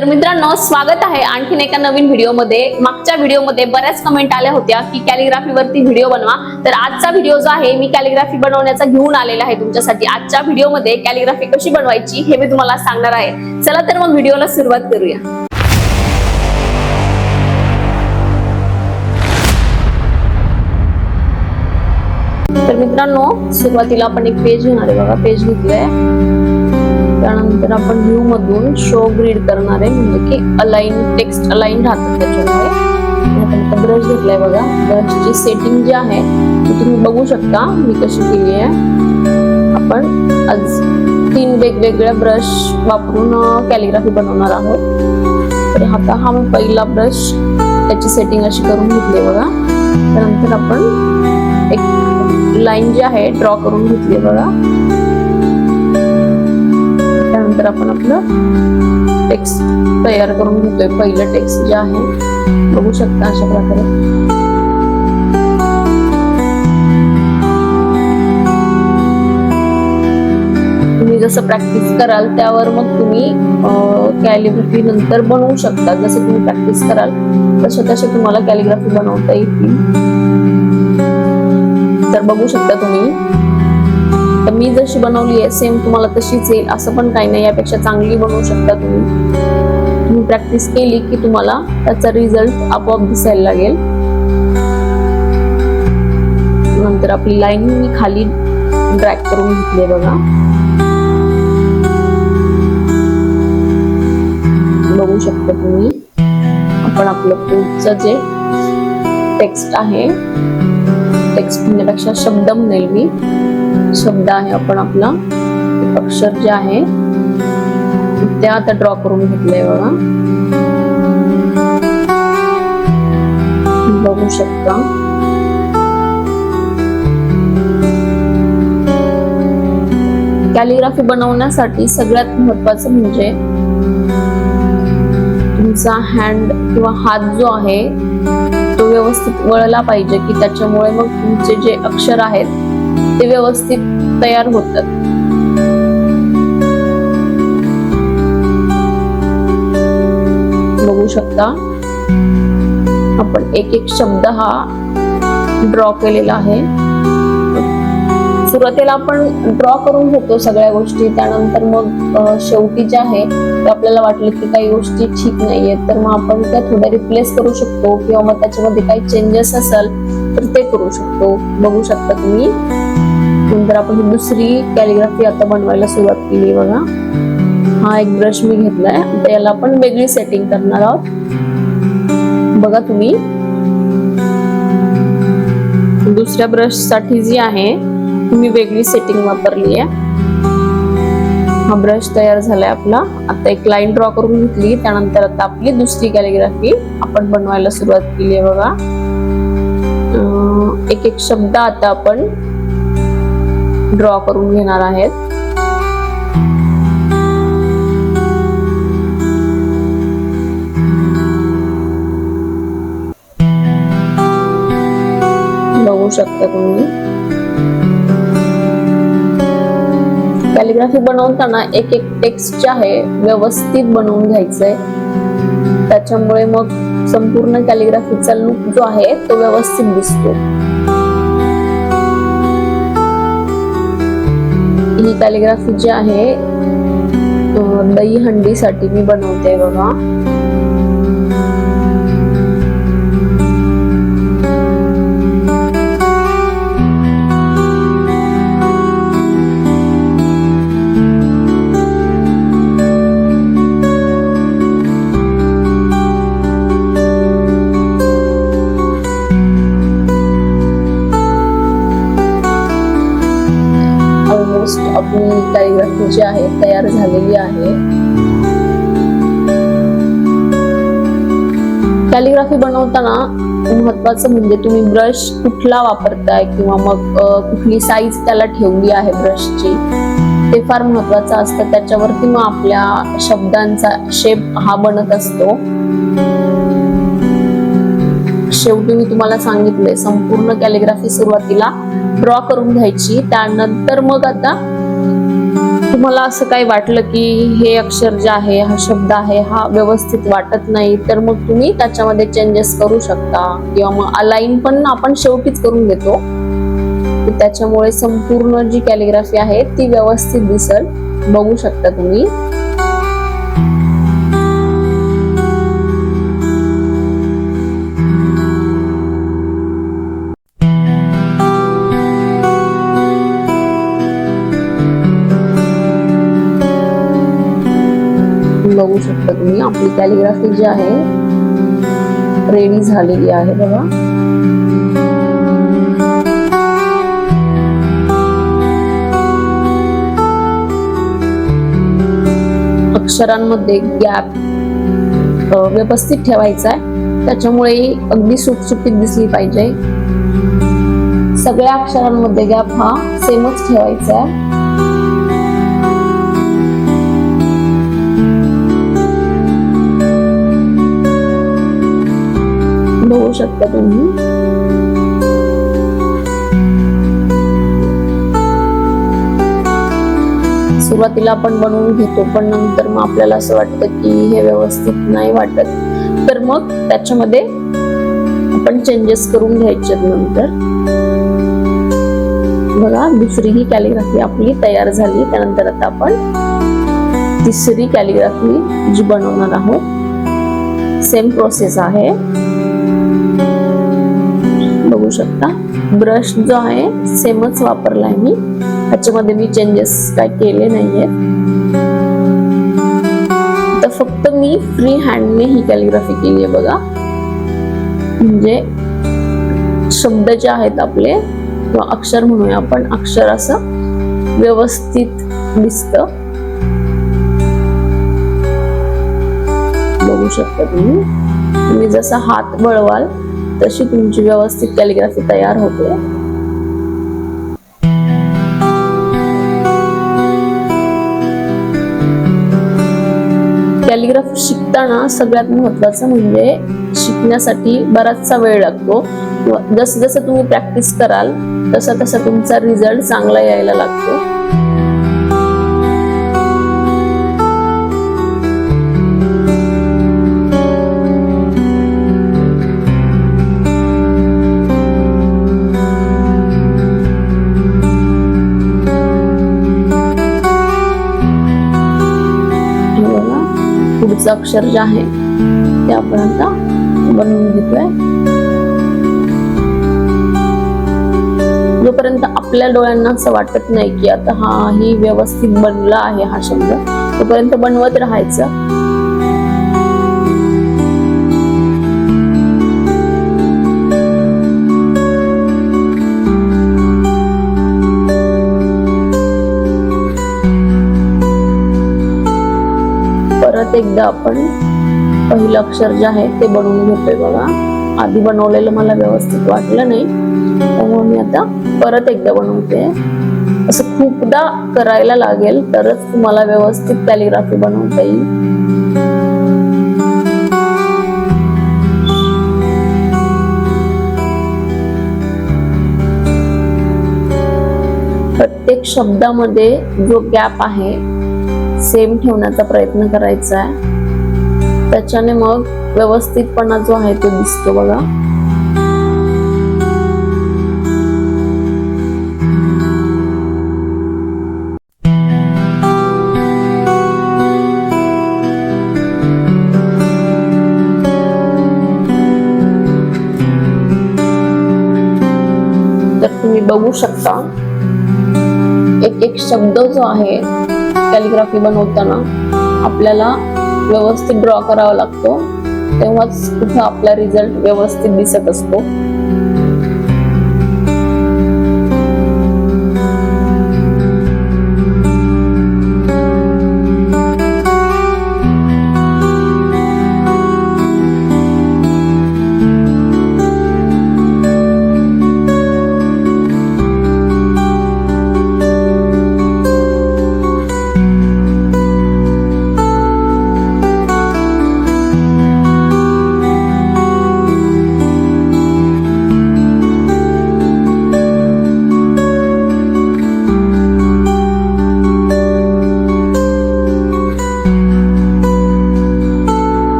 तर मित्रांनो स्वागत आहे आणखीन एका नवीन व्हिडिओमध्ये. मागच्या व्हिडिओमध्ये बऱ्याच कमेंट आल्या होत्या की कॅलिग्राफी वरती व्हिडिओ बनवा. तर आजचा व्हिडिओ जो आहे मी कॅलिग्राफी बनवण्याचा घेऊन आलेला आहे तुमच्यासाठी. आजच्या व्हिडिओमध्ये कॅलिग्राफी कशी बनवायची हे मी तुम्हाला सांगणार आहे. चला तर मग व्हिडिओला सुरुवात करूया. तर मित्रांनो सुरुवातीला आपण एक पेज घेणार आहे बघा. पेज घेतलंय. त्यानंतर आपण व्ह्यू मधून शो ग्रीड करणार आहे. म्हणजे की अलाइन टेक्स्ट अलाइन राहतात त्याच्यामध्ये. ब्रश घेतलाय बघा. ब्रशची सेटिंग जी आहे ती तुम्ही बघू शकता. मी कशी केली आहे. आपण आज तीन वेगवेगळ्या ब्रश वापरून कॅलिग्राफी बनवणार आहोत. तर आता हा मी पहिला ब्रश त्याची सेटिंग अशी करून घेतली बघा. त्यानंतर आपण एक लाईन जी आहे ड्रॉ करून घेतली बघा. त्यानंतर आपण आपलं टेक्स्ट तयार करून घेतोय. पहिलं टेक्स्ट जे आहे बघू शकता अशा प्रकारे. तुम्ही जसं प्रॅक्टिस कराल त्यावर मग तुम्ही कॅलिग्राफी नंतर बनवू शकता. जसं तुम्ही प्रॅक्टिस कराल तसे तसे तुम्हाला कॅलिग्राफी बनवता येतील. तर बघू शकता तुम्ही. तर मी जशी बनवली आहे सेम तुम्हाला तशीच येईल. असं पण काही नाही यापेक्षा चांगली बनवू शकता तुम्ही. तुम्ही प्रॅक्टिस केली की तुम्हाला त्याचा रिझल्ट आपोआप दिसायला लागेल. नंतर आपली लाईन मी खाली ड्रॅक करून घेतली बघा. बघू शकता तुम्ही. आपण आपलं पुढचं जे टेक्स्ट आहे टेक्स्ट म्हणण्यापेक्षा शब्द म्हणेल मी. शब्द आहे आपण आपला. अक्षर जे आहे ते आता ड्रॉ करून घेतलंय बघा. बघू शकता. कॅलिग्राफी बनवण्यासाठी सगळ्यात महत्वाचं म्हणजे तुमचा हँड किंवा हात जो आहे तो व्यवस्थित वळला पाहिजे की त्याच्यामुळे मग तुमचे जे अक्षर आहेत ते व्यवस्थित तयार होतात. बघू शकता. आपण एक एक शब्द हा ड्रॉ केलेला आहे. सुरुवातीला आपण ड्रॉ करून घेतो सगळ्या गोष्टी. त्यानंतर मग शेवटी जे आहे ते आपल्याला वाटलं की काही गोष्टी ठीक नाहीये तर मग आपण त्या थोड्या रिप्लेस करू शकतो किंवा मग त्याच्यामध्ये काही चेंजेस असेल तर ते करू शकतो. बघू शकता तुम्ही. नंतर आपण ही दुसरी कॅलिग्राफी आता बनवायला सुरुवात केली बघा. हा एक ब्रश मी घेतलाय. आता याला आपण वेगळी सेटिंग करणार आहोत. बघा तुम्ही. दुसऱ्या ब्रशसाठी जी आहे तुम्ही वेगळी सेटिंग वापरली आहे. हा ब्रश तयार झालाय आपला. आता एक लाईन ड्रॉ करून घेतली. त्यानंतर आता आपली दुसरी कॅलिग्राफी आपण बनवायला सुरुवात केली आहे बघा. एक एक शब्द आता आपण ड्रॉ करून घेणार आहेत. बघू शकता तुम्ही. कॅलिग्राफी बनवताना एक एक टेक्स्ट जे आहे व्यवस्थित बनवून घ्यायचंय. त्याच्यामुळे मग संपूर्ण कॅलिग्राफीचा लुक जो आहे तो व्यवस्थित दिसतो. ही कॅलिग्राफी जी आहे दही हंडीसाठी मी बनवते बघा. ऑलमोस्ट आपली कॅलिग्राफी जी आहे तयार झालेली आहे. कॅलिग्राफी बनवताना महत्वाचं म्हणजे तुम्ही ब्रश कुठला वापरताय किंवा मग कुठली साईज त्याला ठेवली आहे ब्रशची ते फार महत्वाचं असतं. त्याच्यावरती मग आपल्या शब्दांचा शेप हा बनत असतो. शेवटी मी तुम्हाला सांगितलंय संपूर्ण कॅलिग्राफी सुरुवातीला ड्रॉ करून घ्यायची. त्यानंतर मग आता तुम्हाला असं काही वाटलं की हे अक्षर जे आहे हा शब्द आहे हा व्यवस्थित वाटत नाही तर मग तुम्ही त्याच्यामध्ये चेंजेस करू शकता. किंवा मग अलाईन पण आपण शेवटीच करून घेतो. त्याच्यामुळे संपूर्ण जी कॅलिग्राफी आहे ती व्यवस्थित दिसल. बघू शकता तुम्ही. बघू शकता तुम्ही. आपली कॅलिग्राफी जी आहे रेडी झालेली आहे बघा. अक्षरांमध्ये गॅप व्यवस्थित ठेवायचा आहे. त्याच्यामुळे अगदी सुटसुटीत दिसली पाहिजे. सगळ्या अक्षरांमध्ये गॅप हा सेमच ठेवायचा आहे. बघू शकता तुम्ही. सुरुवातीला आपण बनवून घेतो पण नंतर मग आपल्याला असं वाटतं की हे व्यवस्थित नाही वाटत. तर मग त्याच्यामध्ये आपण चेंजेस करून घ्यायचे नंतर. बघा दुसरी ही कॅलिग्राफी आपली तयार झाली. त्यानंतर आता आपण तिसरी कॅलिग्राफी जी बनवणार आहोत. सेम प्रोसेस आहे. बघू शकता. ब्रश जो आहे सेमच वापरलाय मी. त्याच्यामध्ये मी चेंजेस काय केले नाहीये. तर फक्त मी फ्री हँडने ही कॅलिग्राफी केली आहे बघा. म्हणजे शब्द जे आहेत आपले किंवा अक्षर म्हणूया आपण अक्षर असं व्यवस्थित दिसत. बघू शकता तुम्ही. तुम्ही जसा हात वळवाल तशी तुमची व्यवस्थित कॅलिग्राफी तयार होते? कॅलिग्राफी शिकताना सगळ्यात महत्वाचं म्हणजे शिकण्यासाठी बराचसा वेळ लागतो. जसं जसं तुम्ही प्रॅक्टिस कराल तसा तसा तुमचा रिझल्ट चांगला यायला लागतो. अक्षर जे आहे ते आपण आता बनवून घेतोय. जोपर्यंत आपल्या डोळ्यांना असं वाटत नाही की आता हा ही व्यवस्थित बनला आहे हा शब्द तोपर्यंत बनवत राहायचं. परत एकदा आपण पहिलं अक्षर जे आहे ते बनवून घेतोय बघा. आधी बनवलेलं मला व्यवस्थित वाटलं नाही. त्यामुळे मी आता परत एकदा बनवते. असं खूपदा करायला लागेल तरच तुम्हाला व्यवस्थित कॅलिग्राफी बनवता येईल. प्रत्येक शब्दामध्ये जो गॅप आहे सेम ठेवण्याचा प्रयत्न करायचा आहे. त्याच्याने मग व्यवस्थितपणा जो आहे तो दिसतो बघा. तर तुम्ही बघू शकता एक एक शब्द जो आहे कॅलिग्राफी बनवताना आपल्याला व्यवस्थित ड्रॉ करावा लागतो. तेव्हाच कुठं आपला रिझल्ट व्यवस्थित दिसत असतो.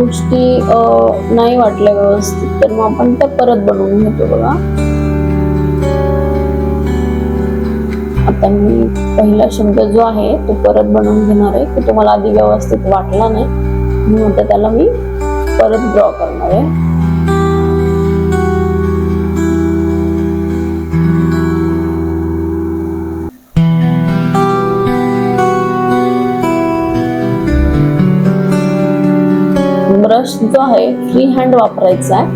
गोष्टी नाही वाटल्या व्यवस्थित तर मग आपण त्या परत बनवून घेतो बघा. आता मी पहिला शब्द जो आहे तो परत बनवून घेणार आहे की तुम्हाला आधी व्यवस्थित वाटला नाही. म्हणून आता त्याला मी परत ड्रॉ करणार आहे. ब्रश जो आहे फ्री हँड वापरायचा आहे.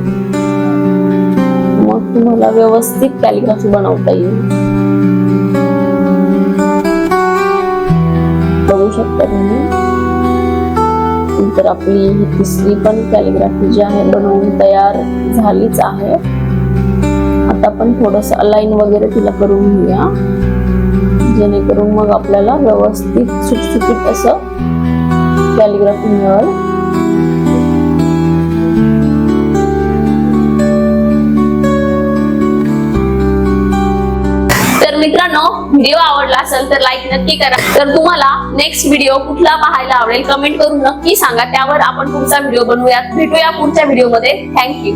मग तुम्हाला व्यवस्थित कॅलिग्राफी बनवता येईल. बघू शकता तुम्ही. तर आपली ही तिसरी पण कॅलिग्राफी जी आहे बनवून तयार झालीच आहे. आता आपण थोडस अलाइन वगैरे तिला करून घेऊया. जेणेकरून मग आपल्याला व्यवस्थित सुटसुटीत असं कॅलिग्राफी मिळेल. मित्रांनो व्हिडिओ आवडला असेल तर लाईक नक्की करा. तर तुम्हाला नेक्स्ट व्हिडिओ कुठला पाहायला आवडेल कमेंट करून नक्की सांगा. त्यावर आपण पुढचा व्हिडिओ बनवूयात. भेटूया पुढच्या व्हिडिओमध्ये थँक्यू